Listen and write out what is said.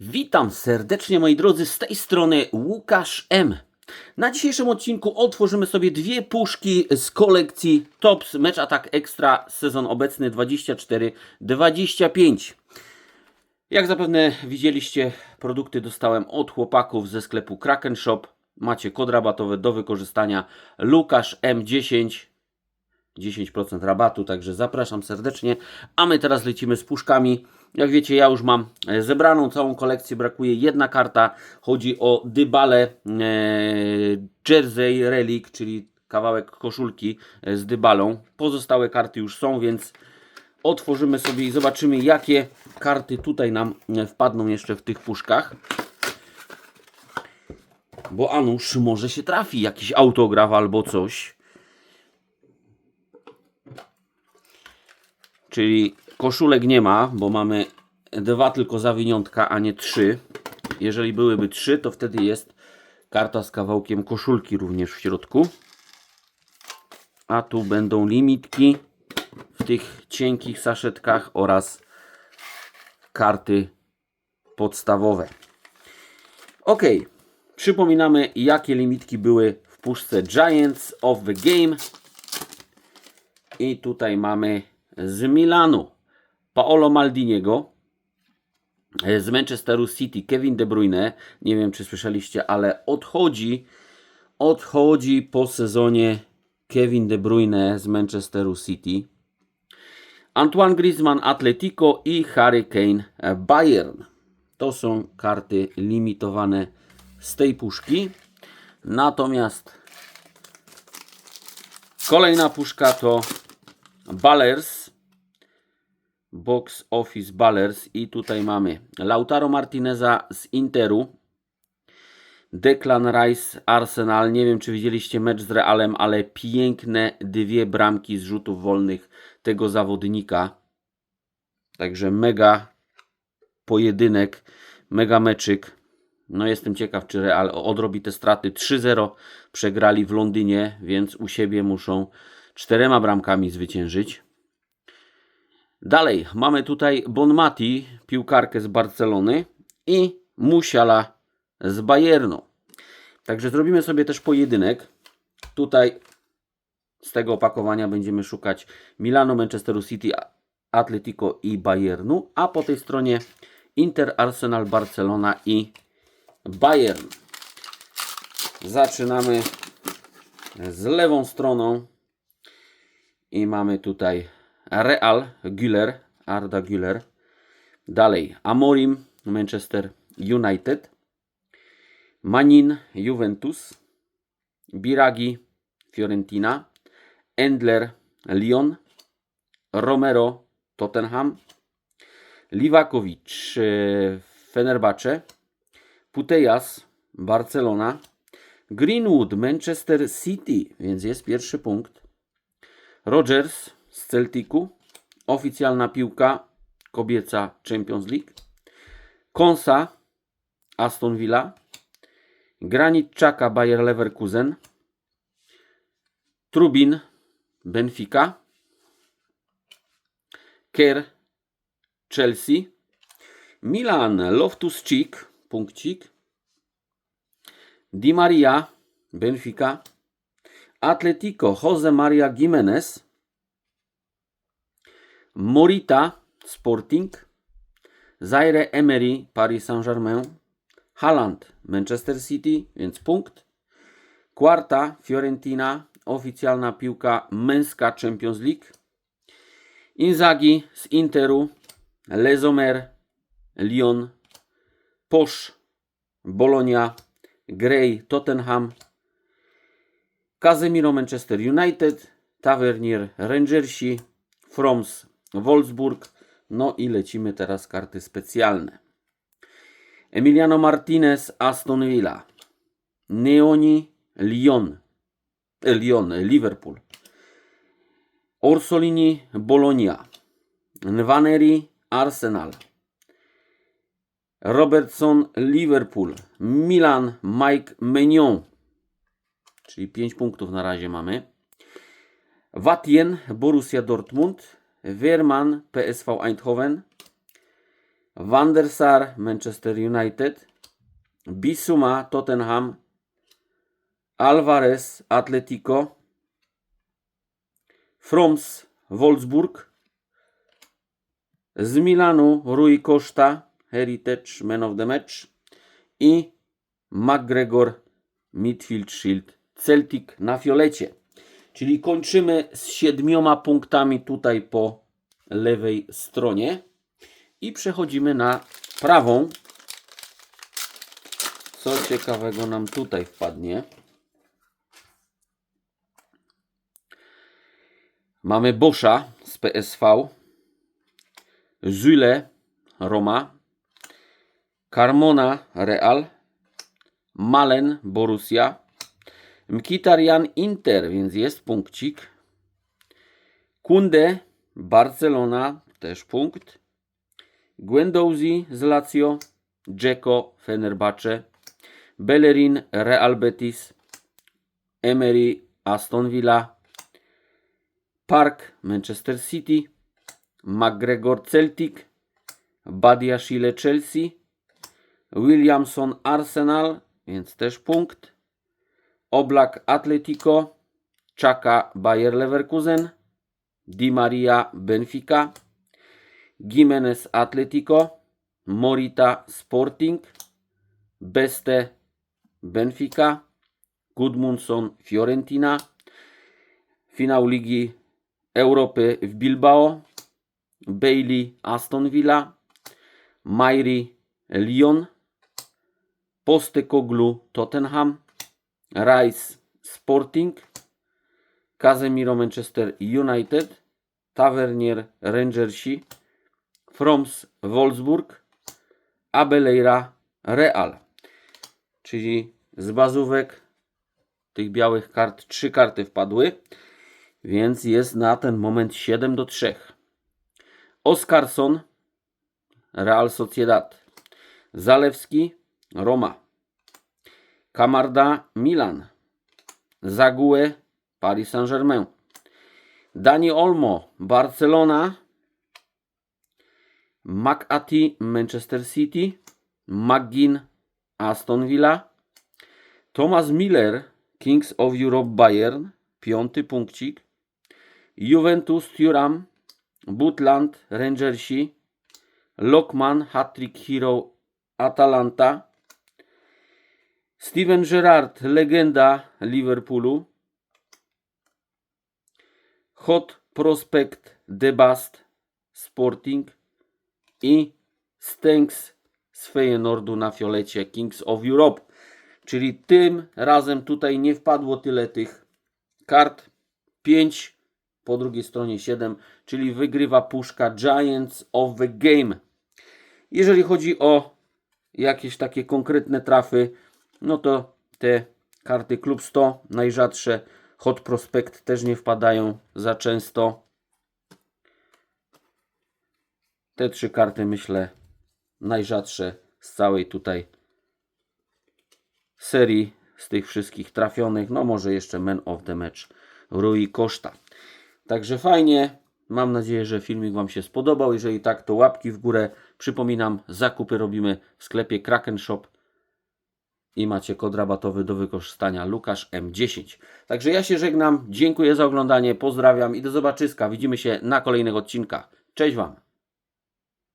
Witam serdecznie moi drodzy, z tej strony Łukasz M. Na dzisiejszym odcinku otworzymy sobie dwie puszki z kolekcji Tops Match Attack Extra sezon obecny 24-25. Jak zapewne widzieliście, produkty dostałem od chłopaków ze sklepu Kraken Shop. Macie kod rabatowy do wykorzystania Lukasz M10 10% rabatu, także zapraszam serdecznie. A my teraz lecimy z puszkami. Jak wiecie, ja już mam e, zebraną całą kolekcję, brakuje jedna karta. Chodzi o Dybale e, Jersey Relic, czyli kawałek koszulki e, z Dybalą. Pozostałe karty już są, więc otworzymy sobie i zobaczymy, jakie karty tutaj nam wpadną jeszcze w tych puszkach. Bo a nuż może się trafi jakiś autograf albo coś. Czyli koszulek nie ma, bo mamy dwa tylko zawiniątka, a nie trzy. Jeżeli byłyby trzy, to wtedy jest karta z kawałkiem koszulki również w środku. A tu będą limitki w tych cienkich saszetkach oraz karty podstawowe. Ok, przypominamy jakie limitki były w puszce Giants of the Game. I tutaj mamy z Milanu Paolo Maldiniego, e, z Manchesteru City Kevin De Bruyne, nie wiem czy słyszeliście, ale odchodzi, odchodzi po sezonie Kevin De Bruyne z Manchesteru City. Antoine Griezmann Atletico i Harry Kane Bayern. To są karty limitowane z tej puszki. Natomiast kolejna puszka to Ballers. Box Office Ballers. I tutaj mamy Lautaro Martineza z Interu. Declan Rice Arsenal. Nie wiem, czy widzieliście mecz z Realem, ale piękne dwie bramki z rzutów wolnych tego zawodnika. Także mega pojedynek, mega meczyk. No jestem ciekaw, czy Real odrobi te straty. 3-0 przegrali w Londynie, więc u siebie muszą czterema bramkami zwyciężyć. Dalej mamy tutaj Bonmati, piłkarkę z Barcelony i Musiala z Bayernu. Także zrobimy sobie też pojedynek. Tutaj z tego opakowania będziemy szukać Milano, Manchesteru City, Atletico i Bayernu, a po tej stronie Inter, Arsenal, Barcelona i Bayern. Zaczynamy z lewą stroną i mamy tutaj Real Güler, Arda Güler. Dalej Amorim, Manchester United. Manin, Juventus. Biragi, Fiorentina. Endler, Lyon. Romero, Tottenham. Livakovic, e, Fenerbahce. Putejas, Barcelona. Greenwood, Manchester City, więc jest pierwszy punkt. Rogers z Celticu. Oficjalna piłka kobieca Champions League. Konsa Aston Villa. Granit Czaka Bayer Leverkusen. Trubin Benfica. Kerr Chelsea. Milan Loftus Cheek punkcik. Di Maria Benfica. Atletico Jose Maria Jimenez. Morita Sporting. Zaire Emery Paris Saint-Germain. Haaland Manchester City, więc punkt. Quarta Fiorentina, oficjalna piłka męska Champions League. Inzaghi z Interu. Lezomer Lyon. Posz Bologna. Gray Tottenham. Casemiro Manchester United, Tavernier Rangersi, Froms Wolfsburg. No i lecimy teraz karty specjalne. Emiliano Martinez Aston Villa, Neoni Lyon, e, Lyon Liverpool, Orsolini Bologna, Nwaneri Arsenal, Robertson Liverpool, Milan Mike Mignon, czyli 5 punktów na razie mamy. Watien Borussia Dortmund, Wehrmann PSV Eindhoven, Van der Sar, Manchester United, Bisuma, Tottenham, Alvarez, Atletico, Froms, Wolfsburg, z Milanu Rui Costa, Heritage Man of the Match i McGregor Midfield Shield Celtic na fiolecie. Czyli kończymy z siedmioma punktami tutaj po lewej stronie i przechodzimy na prawą. Co ciekawego nam tutaj wpadnie? Mamy Boscha z PSV, Zule Roma, Carmona Real, Malen Borussia, Mkhitaryan Inter, więc jest punkcik. Kunde Barcelona, też punkt. Guendouzi z Lazio, Dzeko Fenerbahce, Bellerin Real Betis, Emery Aston Villa, Park Manchester City, McGregor Celtic, Badiashile Chelsea, Williamson Arsenal, więc też punkt. Oblak Atletico, Chaka Bayer Leverkusen, Di Maria Benfica, Jimenez Atletico, Morita Sporting, Beste Benfica, Gudmundsson Fiorentina, finał Ligi Europy w Bilbao, Bailey Aston Villa, Mairi Lyon, Postekoglu Tottenham, Rice Sporting, Casemiro Manchester United, Tavernier Rangersi, Froms Wolfsburg, Abeleira Real. Czyli z bazówek tych białych kart trzy karty wpadły, więc jest na ten moment 7 do 3. Oscarson Real Sociedad, Zalewski Roma, Camarda Milan, Zague Paris Saint-Germain, Dani Olmo Barcelona, McAtee Manchester City, McGinn Aston Villa, Thomas Miller Kings of Europe Bayern, piąty punkcik, Juventus Thuram, Butland Rangersi, Lokman Hattrick Hero Atalanta, Steven Gerrard, legenda Liverpoolu. Hot Prospect Debast Sporting i Stenks z Feyenoordu na fiolecie Kings of Europe. Czyli tym razem tutaj nie wpadło tyle tych kart. 5, po drugiej stronie 7, czyli wygrywa puszka Giants of the Game. Jeżeli chodzi o jakieś takie konkretne trafy, no to te karty Klub 100 najrzadsze, Hot Prospect też nie wpadają za często. Te trzy karty myślę najrzadsze z całej tutaj serii z tych wszystkich trafionych. No może jeszcze Man of the Match Rui Koszta. Także fajnie. Mam nadzieję, że filmik Wam się spodobał. Jeżeli tak, to łapki w górę. Przypominam, zakupy robimy w sklepie Kraken Shop i macie kod rabatowy do wykorzystania Lukasz M10. Także ja się żegnam. Dziękuję za oglądanie. Pozdrawiam i do zobaczyska. Widzimy się na kolejnych odcinkach. Cześć Wam.